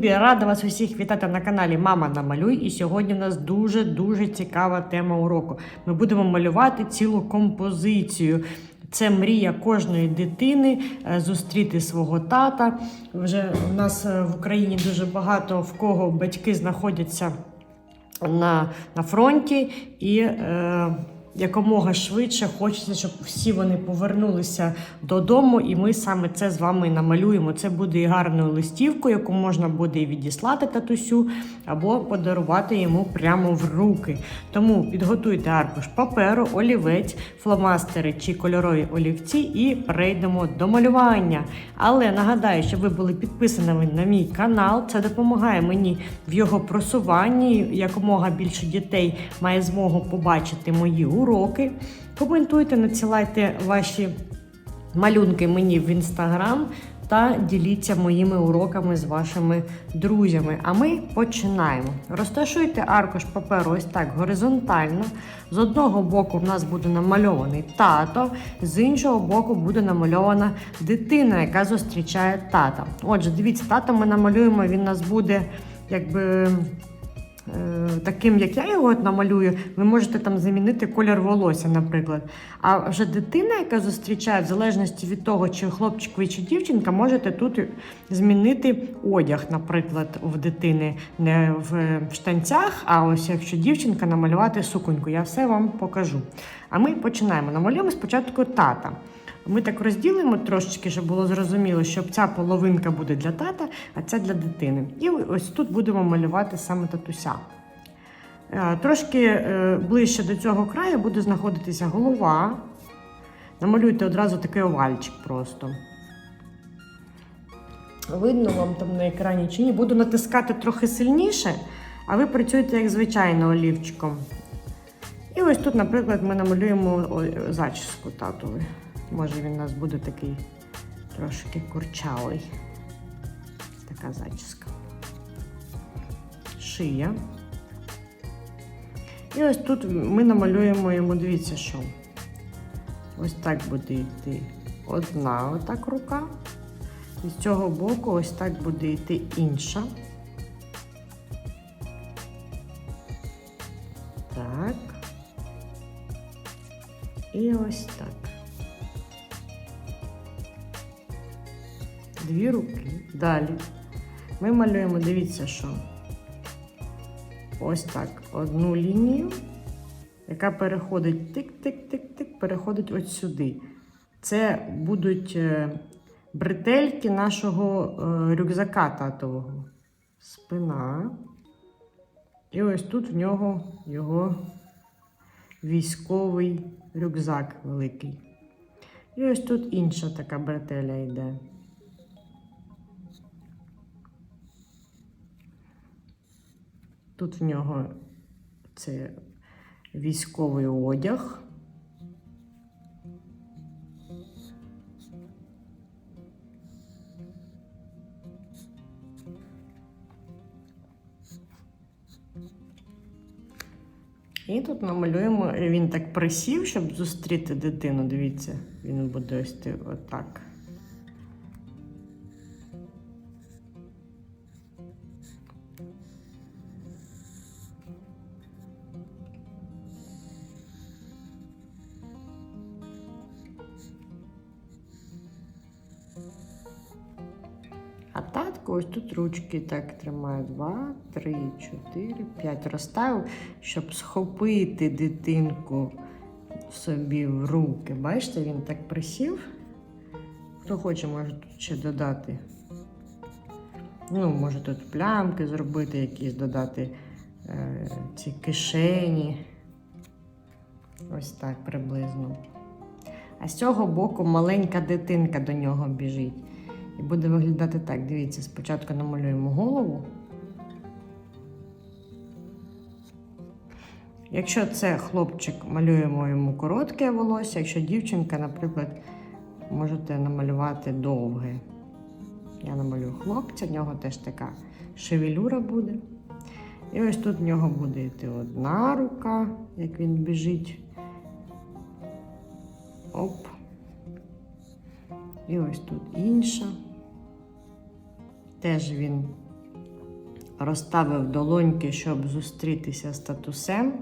любі! Рада вас усіх вітати на каналі Мама Намалюй. І сьогодні в нас дуже-дуже цікава тема уроку. Ми будемо малювати цілу композицію. Це мрія кожної дитини е, зустріти свого тата. Вже у нас е, в Україні дуже багато в кого батьки знаходяться на, на фронті і е, якомога швидше хочеться, щоб всі вони повернулися додому, і ми саме це з вами намалюємо. Це буде і гарною листівкою, яку можна буде і відіслати татусю, або подарувати йому прямо в руки. Тому підготуйте аркуш паперу, олівець, фломастери чи кольорові олівці і перейдемо до малювання. Але нагадаю, що ви були підписаними на мій канал. Це допомагає мені в його просуванні. Якомога більше дітей має змогу побачити мої уроки. Коментуйте, надсилайте ваші малюнки мені в інстаграм та діліться моїми уроками з вашими друзями. А ми починаємо. Розташуйте аркуш паперу ось так горизонтально. З одного боку в нас буде намальований тато, з іншого боку буде намальована дитина, яка зустрічає тата. Отже, дивіться, тато ми намалюємо, він нас буде якби. Е, Таким, як я його намалюю, ви можете там замінити колір волосся, наприклад. А вже дитина, яка зустрічає, в залежності від того, чи хлопчик ви чи дівчинка, можете тут змінити одяг, наприклад, в дитини не в штанцях, а ось якщо дівчинка намалювати суконьку. Я все вам покажу. А ми починаємо. Намалюємо спочатку тата. Ми так розділимо трошечки, щоб було зрозуміло, що ця половинка буде для тата, а ця для дитини. І ось тут будемо малювати саме татуся. Е, Трошки е, ближче до цього краю буде знаходитися голова. Намалюйте одразу такий овальчик просто. Видно вам там на екрані чи ні. Буду натискати трохи сильніше, а ви працюєте як звичайно олівчиком. І ось тут, наприклад, ми намалюємо зачіску татові. Може він у нас буде такий трошки курчавий. Така зачіска. Шия. І ось тут ми намалюємо йому, дивіться, що. Ось так буде йти одна отак рука. І з цього боку ось так буде йти інша. Так. І ось так. Дві руки. Далі. Ми малюємо, дивіться, що. Ось так. Одну лінію, яка переходить тик-тик-тик-тик, переходить ось сюди. Це будуть е, бретельки нашого е, рюкзака татового. Спина. І ось тут в нього його військовий рюкзак великий. І ось тут інша така бретеля йде. Тут в нього це військовий одяг. І тут намалюємо, він так присів, щоб зустріти дитину. Дивіться, він буде ось ти- татко ось тут ручки так тримає. Два, три, чотири, п'ять. Розставив, щоб схопити дитинку собі в руки. Бачите, він так присів. Хто хоче, може тут ще додати. Ну, може тут плямки зробити, якісь додати е, ці кишені. Ось так приблизно. А з цього боку маленька дитинка до нього біжить. І буде виглядати так. Дивіться, спочатку намалюємо голову. Якщо це хлопчик, малюємо йому коротке волосся, якщо дівчинка, наприклад, можете намалювати довге. Я намалюю хлопця, в нього теж така шевелюра буде. І ось тут в нього буде йти одна рука, як він біжить. Оп. І ось тут інша. Теж він розставив долоньки, щоб зустрітися з татусем,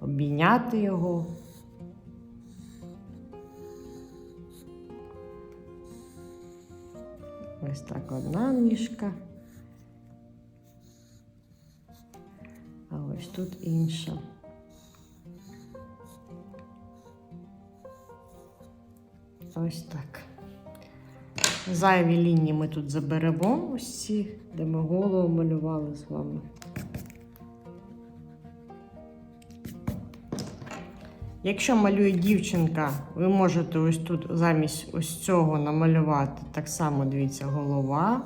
обійняти його. Ось так одна ніжка. А ось тут інша. Ось так. Зайві лінії ми тут заберемо ось ці, де ми голову малювали з вами. Якщо малює дівчинка, ви можете ось тут замість ось цього намалювати так само, дивіться, голова.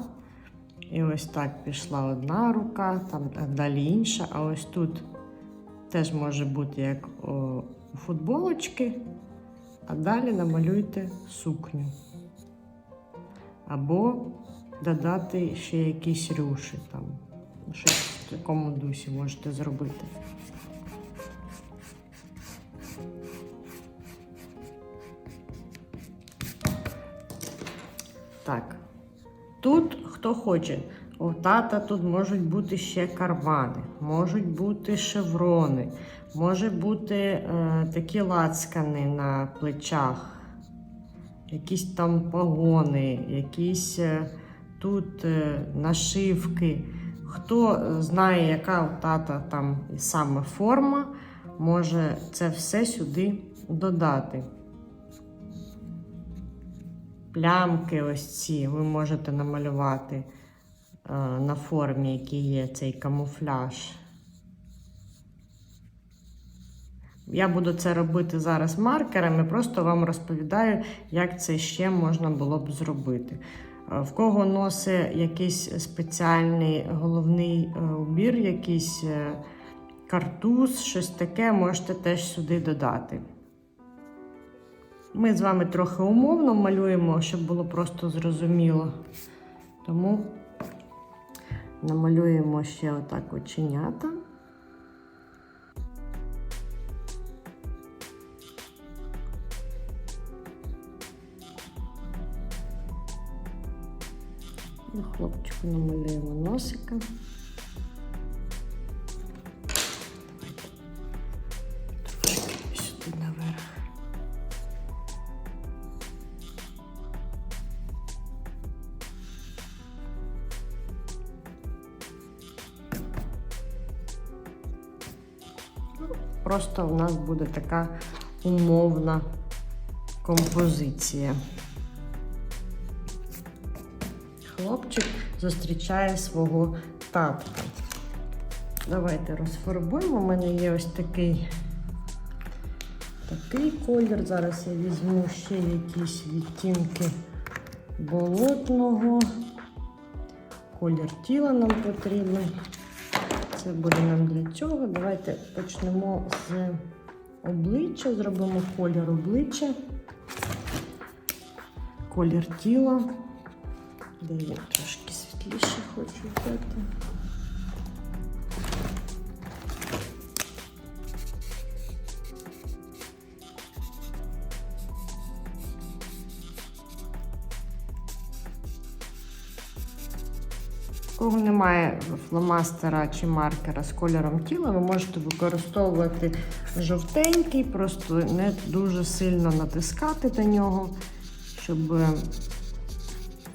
І ось так пішла одна рука, там далі інша, а ось тут теж може бути як у футболочки, а далі намалюйте сукню. Або додати ще якісь рюші там. Щось в такому дусі можете зробити. Так. Тут хто хоче. У тата тут можуть бути ще кармани, можуть бути шеврони, може бути е, такі лацкани на плечах, якісь там погони, якісь е, тут е, нашивки. Хто знає, яка у тата там саме форма, може це все сюди додати. Плямки ось ці ви можете намалювати е, на формі, який є цей камуфляж. Я буду це робити зараз маркерами, просто вам розповідаю, як це ще можна було б зробити. Е, В кого носить якийсь спеціальний головний е, убір, якийсь е, картуз, щось таке, можете теж сюди додати. Ми з вами трохи умовно малюємо, щоб було просто зрозуміло. Тому намалюємо ще отак оченята. Хлопчику намалюємо носика. Сюди наверх. Просто у нас буде така умовна композиція. Хлопчик зустрічає свого татка. Давайте розфарбуємо. У мене є ось такий такий колір. Зараз я візьму ще якісь відтінки болотного. Колір тіла нам потрібен. Це буде нам для цього. Давайте почнемо з обличчя, зробимо колір обличчя, колір тіла. Де я трошки світліше хочу взяти. Кого немає фломастера чи маркера з кольором тіла, ви можете використовувати жовтенький, просто не дуже сильно натискати на нього, щоб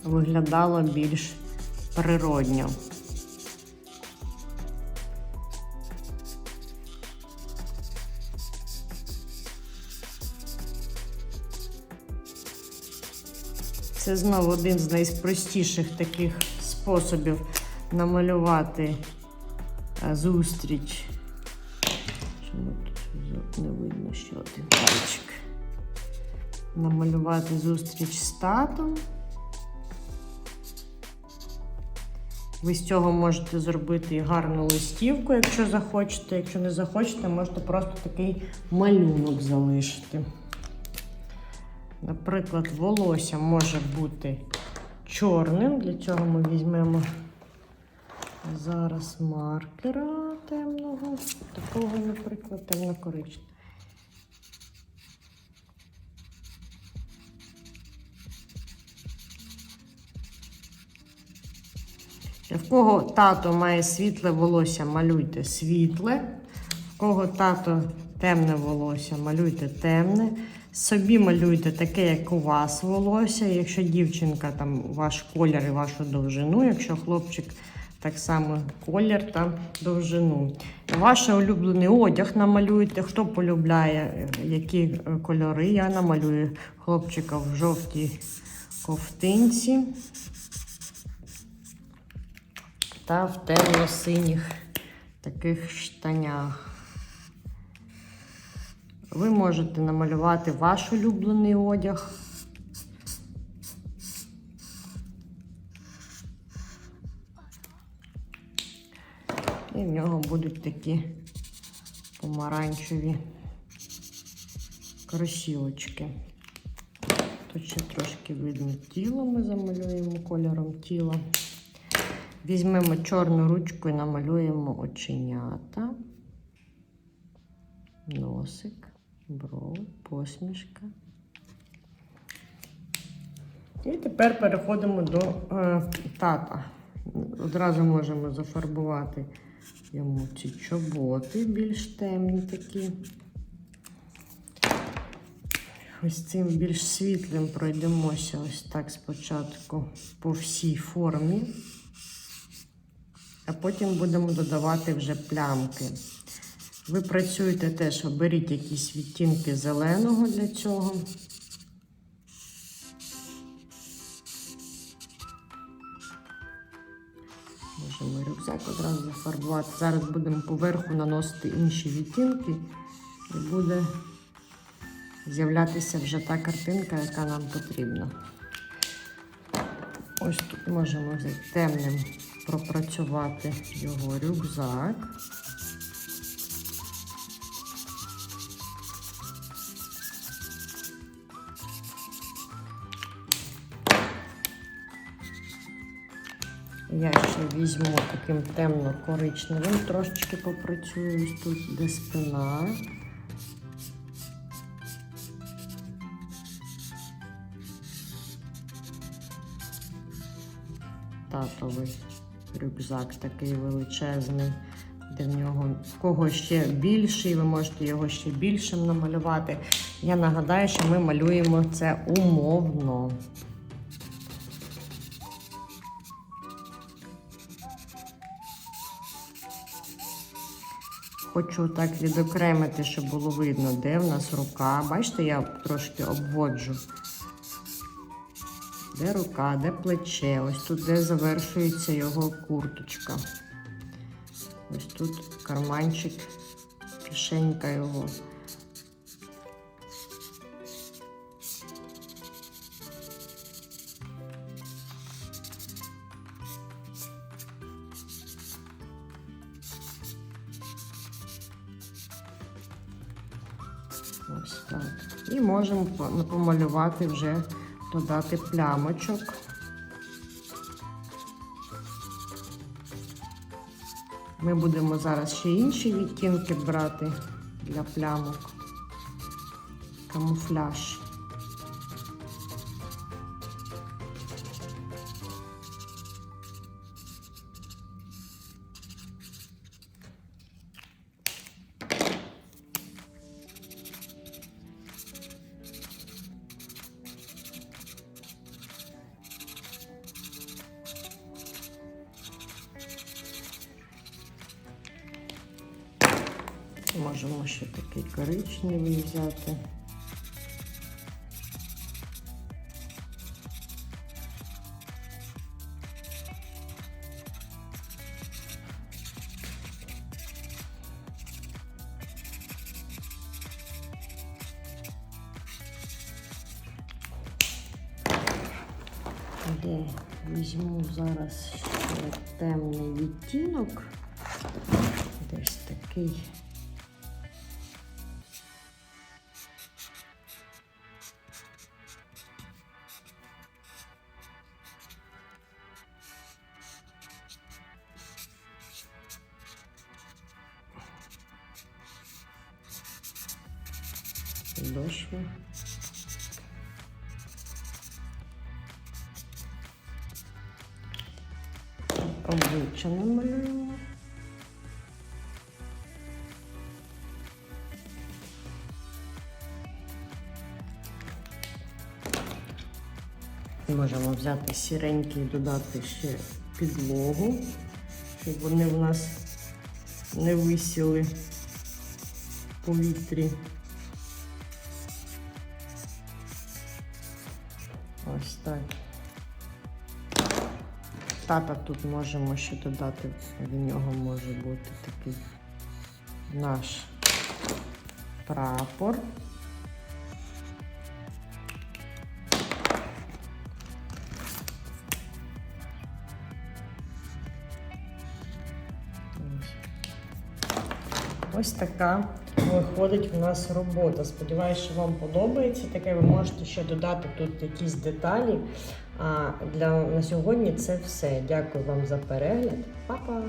виглядало більш природньо. Це знову один з найпростіших таких способів намалювати е, зустріч. Чому тут не видно ще один пальчик? Намалювати зустріч з татом. Ви з цього можете зробити гарну листівку, якщо захочете. Якщо не захочете, можете просто такий малюнок залишити. Наприклад, волосся може бути чорним. Для цього ми візьмемо зараз маркера темного, такого, наприклад, темно-коричневого. В кого тато має світле волосся, малюйте світле. В кого тато темне волосся, малюйте темне. Собі малюйте таке, як у вас волосся. Якщо дівчинка, там ваш колір і вашу довжину, якщо хлопчик так само колір та довжину. Ваш улюблений одяг намалюйте. Хто полюбляє, які е, кольори, я намалюю хлопчика в жовтій ковтинці та в темно-синіх таких штанях. Ви можете намалювати ваш улюблений одяг. І в нього будуть такі помаранчеві кросівочки. Тут ще трошки видно тіло, ми замалюємо кольором тіла. Візьмемо чорну ручку і намалюємо оченята, носик, бров, посмішка. І тепер переходимо до е, тата. Одразу можемо зафарбувати йому ці чоботи більш темні такі. Ось цим більш світлим пройдемося ось так спочатку по всій формі, а потім будемо додавати вже плямки. Ви працюєте теж, оберіть якісь відтінки зеленого для цього. Можемо рюкзак одразу зафарбувати. Зараз будемо поверху наносити інші відтінки і буде з'являтися вже та картинка, яка нам потрібна. Ось тут можемо взяти темним пропрацювати його рюкзак. Я ще візьму таким темно-коричневим, трошечки попрацюю тут, де спина. Татовий рюкзак такий величезний, де в нього в кого ще більший, ви можете його ще більшим намалювати. Я нагадаю, що ми малюємо це умовно. Хочу так відокремити, щоб було видно, де в нас рука. Бачите, я трошки обводжу. Де рука, де плече, ось тут, де завершується його курточка. Ось тут карманчик, кишенька його. Ось так. І можемо помалювати вже, додати плямочок. Ми будемо зараз ще інші відтінки брати для плямок. Камуфляж. Ще такий коричневий взяти. Де візьму зараз ще темний відтінок. Десь такий. Підошви. обличчя намалюємо. Можемо взяти сіренький і додати ще підлогу, щоб вони в нас не висіли в повітрі. Ось. Тата тут можемо ще додати, в нього може бути такий наш прапор. Ось така виходить у нас робота. Сподіваюся, що вам подобається таке. Ви можете ще додати тут якісь деталі. А для на сьогодні це все. Дякую вам за перегляд. Па-па!